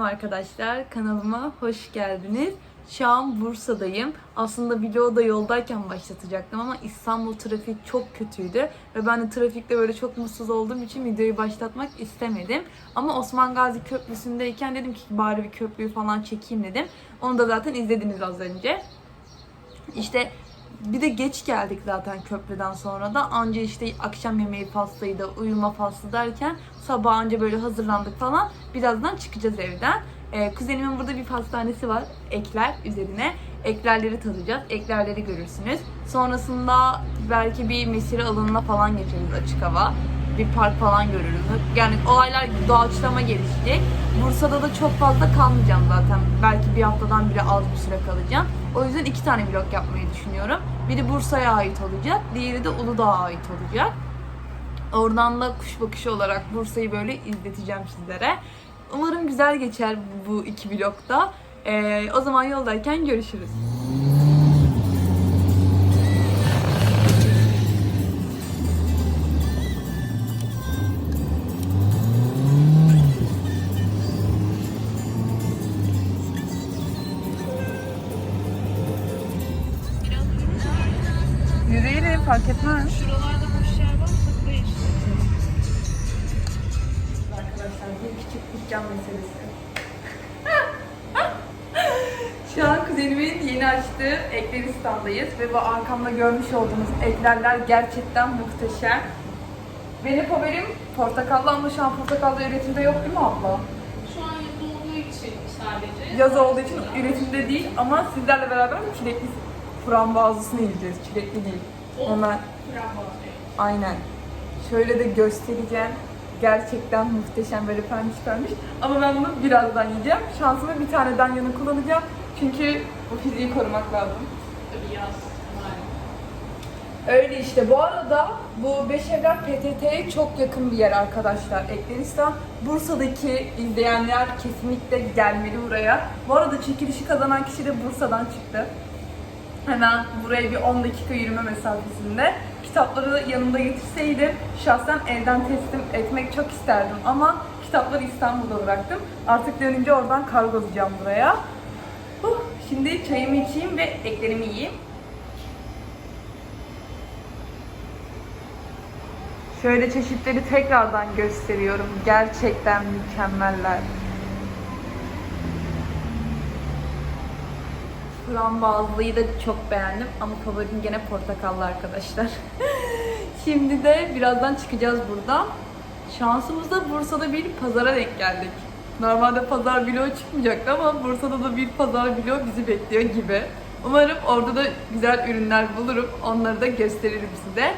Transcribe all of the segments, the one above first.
arkadaşlar. Kanalıma hoş geldiniz. Şu an Bursa'dayım. Aslında vlogu da yoldayken başlatacaktım ama İstanbul trafik çok kötüydü. Ve ben de trafikte böyle çok mutsuz olduğum için videoyu başlatmak istemedim. Ama Osman Gazi Köprüsü'ndeyken dedim ki bari bir köprüyü falan çekeyim dedim. Onu da zaten izlediniz az önce. İşte bir de geç geldik zaten köprüden sonra da. Anca işte akşam yemeği faslıydı, uyuma faslı derken sabah anca böyle hazırlandık falan. Birazdan çıkacağız evden. Ee, kuzenimin burada bir pastanesi var. Ekler üzerine. Eklerleri tadacağız. Eklerleri görürsünüz. Sonrasında belki bir mesire alanına falan geçeriz açık hava. Bir park falan görürüz. Yani olaylar doğaçlama gelişecek. Bursa'da da çok fazla kalmayacağım zaten. Belki bir haftadan bile az bir süre kalacağım. O yüzden iki tane vlog yapmayı düşünüyorum. Biri Bursa'ya ait olacak, diğeri de Uludağ'a ait olacak. Oradan da kuş bakışı olarak Bursa'yı böyle izleteceğim sizlere. Umarım güzel geçer bu iki vlogda. Ee, o zaman yoldayken görüşürüz. Yürüyelim fark etmez. Şuralarda boş yer varsa buraya işte. Arkadaşlar bir küçük dükkan meselesi. Şu an kuzenimin yeni açtığı Ekleristan'dayız ve bu arkamda görmüş olduğunuz eklerler gerçekten muhteşem. Benim favorim portakallı ama şu an portakallı üretimde yok değil mi abla? Şu an yazı olduğu için sadece. Yaz olduğu için üretimde değil ama sizlerle beraber çilekli frambuazlısını yiyeceğiz. Çilekli değil. Onlar Aynen. Şöyle de göstereceğim. Gerçekten muhteşem böyle pembiş pembiş. Ama ben bunu birazdan yiyeceğim. Şansımı bir taneden yana kullanacağım. Çünkü bu fiziği korumak lazım. Tabii yaz. malum. Öyle işte. Bu arada bu Beşevler PTT'ye çok yakın bir yer arkadaşlar. Ekleristan. Bursa'daki izleyenler kesinlikle gelmeli buraya. Bu arada çekilişi kazanan kişi de Bursa'dan çıktı. Hemen buraya bir 10 dakika yürüme mesafesinde. Kitapları yanımda getirseydim şahsen evden teslim etmek çok isterdim ama kitapları İstanbul'da bıraktım. Artık dönünce oradan kargolayacağım buraya. Huh, şimdi çayımı içeyim ve eklerimi yiyeyim. Şöyle çeşitleri tekrardan gösteriyorum. Gerçekten mükemmeller. Frambuazlıyı da çok beğendim ama favorim gene portakallı arkadaşlar. Şimdi de birazdan çıkacağız buradan. Şansımızda Bursa'da bir pazara denk geldik. Normalde pazar bloğu çıkmayacaktı ama Bursa'da da bir pazar bloğu bizi bekliyor gibi. Umarım orada da güzel ürünler bulurum. Onları da gösteririm size.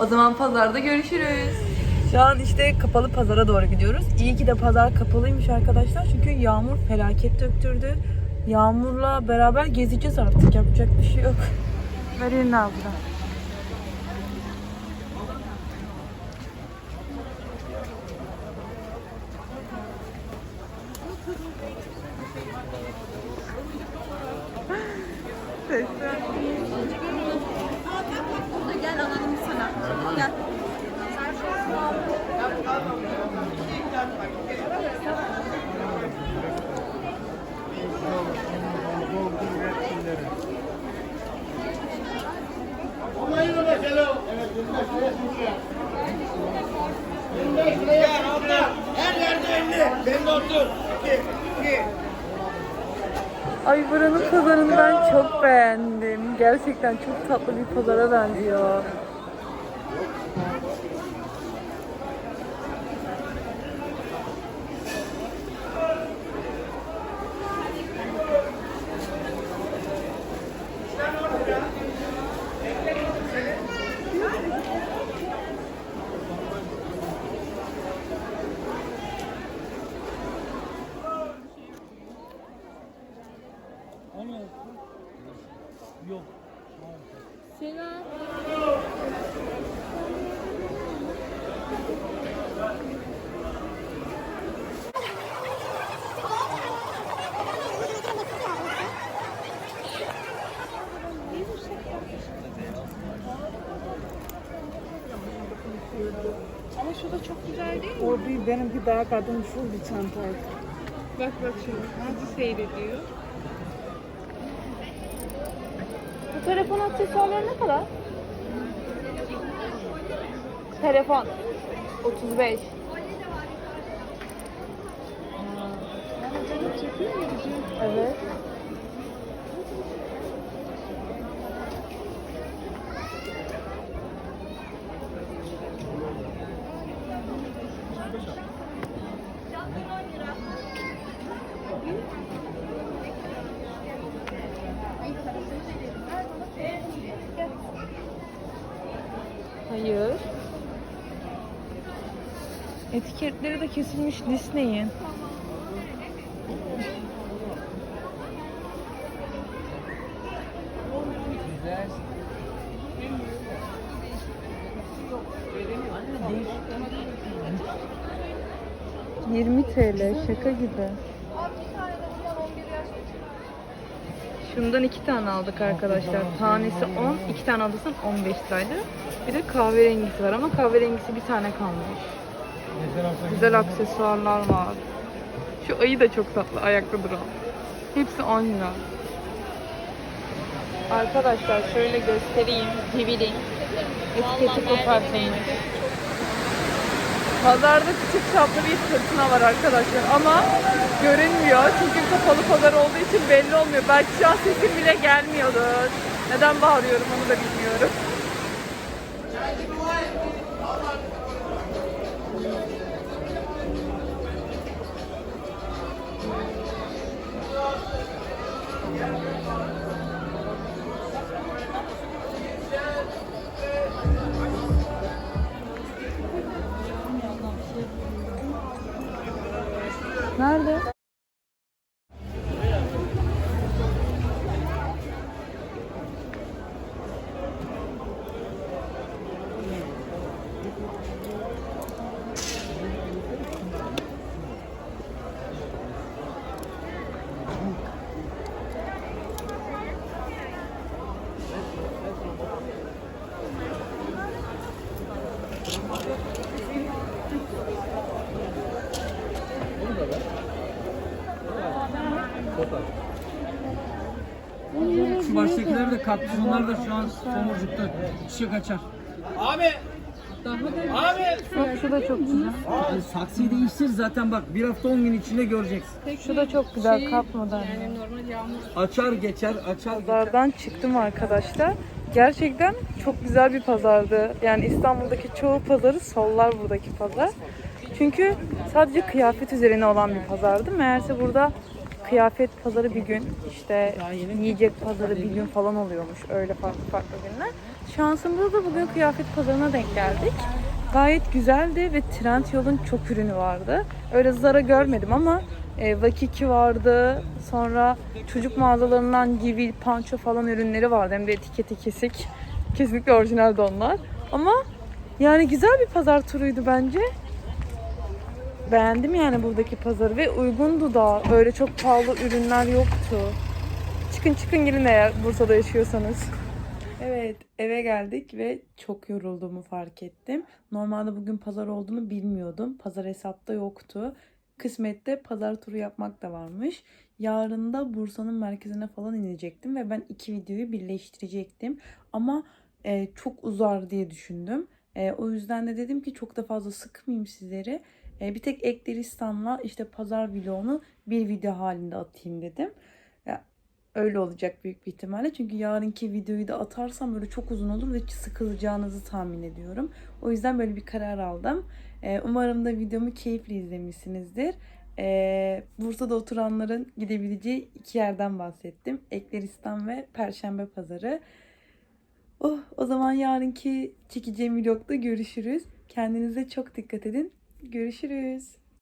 O zaman pazarda görüşürüz. Şu an işte kapalı pazara doğru gidiyoruz. İyi ki de pazar kapalıymış arkadaşlar. Çünkü yağmur felaket döktürdü. Yağmurla beraber gezeceğiz artık. Yapacak bir şey yok. Ver elini abla. Gel çok beğendim. Gerçekten çok tatlı bir pazara benziyor. Ama şu da çok güzel değil mi? O bir benimki daha kadın full bir çanta. Bak bak şimdi nasıl seyrediyor. Bu telefon aksesuarları ne kadar? Telefon. 35. Evet. Hayır. Etiketleri de kesilmiş Disney'in. ...20 TL şaka gibi. Şundan iki tane aldık arkadaşlar. Tanesi 10, iki tane alırsan 15 liraydı. Bir de kahverengisi var ama kahverengisi bir tane kalmış. Güzel aksesuarlar var. Şu ayı da çok tatlı ayakta duran. Hepsi 10 lira. Arkadaşlar şöyle göstereyim. Civilin. Etiketi kopartılmış. Pazarda küçük çaplı bir fırtına var arkadaşlar ama görünmüyor çünkü kapalı pazar olduğu için belli olmuyor. Belki şu an sesim bile gelmiyordur. Neden bağırıyorum onu da bilmiyorum. Nerede? Şu baştakiler de kaktüs onlar da şu an tomurcukta çiçek açar. Abi. Abi. Şu da çok güzel. Yani saksıyı değiştir zaten bak bir hafta 10 gün içinde göreceksin. Şu da çok güzel kap model. Açar geçer açar geçer. Pazardan çıktım arkadaşlar. Gerçekten çok güzel bir pazardı. Yani İstanbul'daki çoğu pazarı sollar buradaki pazar. Çünkü sadece kıyafet üzerine olan bir pazardı. Meğerse burada kıyafet pazarı bir gün, işte yiyecek pazarı bir gün falan oluyormuş. Öyle farklı farklı günler. Şansımıza da bugün kıyafet pazarına denk geldik. Gayet güzeldi ve Trendyol'un çok ürünü vardı. Öyle Zara görmedim ama e, Vakiki vardı. Sonra çocuk mağazalarından Givil, Pancho falan ürünleri vardı. Hem de etiketi kesik. Kesinlikle orijinaldi onlar. Ama yani güzel bir pazar turuydu bence. Beğendim yani buradaki pazarı ve uygundu da. Öyle çok pahalı ürünler yoktu. Çıkın çıkın gelin eğer Bursa'da yaşıyorsanız. Evet eve geldik ve çok yorulduğumu fark ettim. Normalde bugün pazar olduğunu bilmiyordum. Pazar hesapta yoktu. Kısmette pazar turu yapmak da varmış. Yarın da Bursa'nın merkezine falan inecektim ve ben iki videoyu birleştirecektim. Ama e, çok uzar diye düşündüm. E, o yüzden de dedim ki çok da fazla sıkmayayım sizleri. E, bir tek Ekderistan'la işte pazar vlogunu bir video halinde atayım dedim. Ya, öyle olacak büyük bir ihtimalle. Çünkü yarınki videoyu da atarsam böyle çok uzun olur ve sıkılacağınızı tahmin ediyorum. O yüzden böyle bir karar aldım. Ee, umarım da videomu keyifli izlemişsinizdir. Ee, Bursa'da oturanların gidebileceği iki yerden bahsettim. Ekleristan ve Perşembe Pazarı. Oh, o zaman yarınki çekeceğim vlogda görüşürüz. Kendinize çok dikkat edin. Görüşürüz.